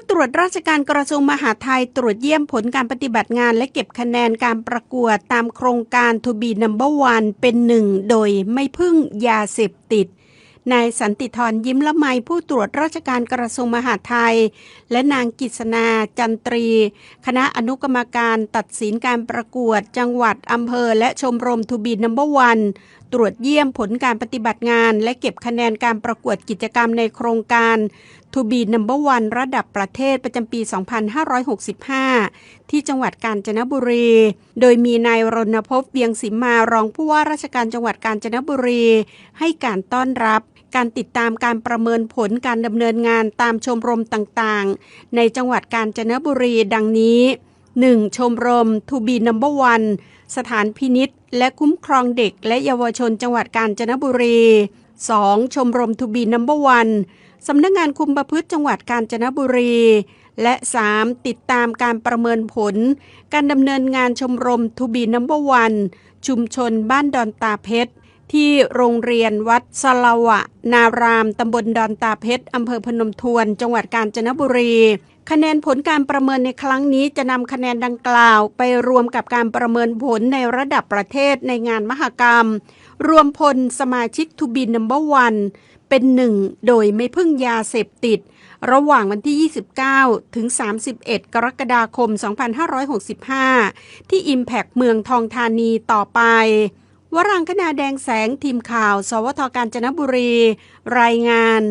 ผู้ตรวจราชการกระทรวงมหาดไทยตรวจเยี่ยมผลการปฏิบัติงานและเก็บคะแนนการประกวดตามโครงการ To be number one เป็นหนึ่งโดยไม่พึ่งยาเสพติดนายสันติธรยิ้มละไมผู้ตรวจราชการกระทรวงมหาดไทย และนางกิษณาจันตรี คณะอนุกรรมการตัดสินการประกวด จังหวัดอำเภอ และชมรมทูบีนัมเบอร์วันตรวจเยี่ยมผลการปฏิบัติงาน และเก็บคะแนนการประกวดกิจกรรมในโครงการ ทูบีนัมเบอร์วันระดับประเทศประจำปี 2565 ที่จังหวัดกาญจนบุรี โดยมีนายรณพเวียงสิมมารองผู้ว่าราชการจังหวัดกาญจนบุรี ให้การต้อนรับการติดตามการประเมินผลการดำเนินงานตามชมรมต่างๆ ในจังหวัดกาญจนบุรีดังนี้ 1. ชมรมทูบีนัมเบอร์วันสถานพินิษและคุ้มครองเด็กและเยาวชนจังหวัดกาญจนบุรี 2. ชมรมทูบีนัมเบอร์วันสำนักงงานคุมประพฤติจังหวัดกาญจนบุรี และ 3. ติดตามการประเมินผล การดำเนินงานชมรมทูบีนัมเบอร์วันชุมชนบ้านดอนตาเพชร ที่โรงเรียนวัดสลาวะ นาราม ตำบลดอนตาเพชร อำเภอพนมทวน จังหวัดกาญจนบุรี คะแนนผลการประเมินในครั้งนี้จะนำคะแนนดังกล่าว ไปรวมกับการประเมินผลในระดับประเทศในงานมหกรรม รวมพลสมาชิกทูบีนัมเบอร์วันเป็นหนึ่งโดยไม่พึ่งยาเสพติด ระหว่างวันที่ 29 ถึง 31 กรกฎาคม 2565 ที่ Impact เมืองทองธานีต่อไป วรังคณาแดงแสงทีมข่าว สวทการจนบุรี รายงาน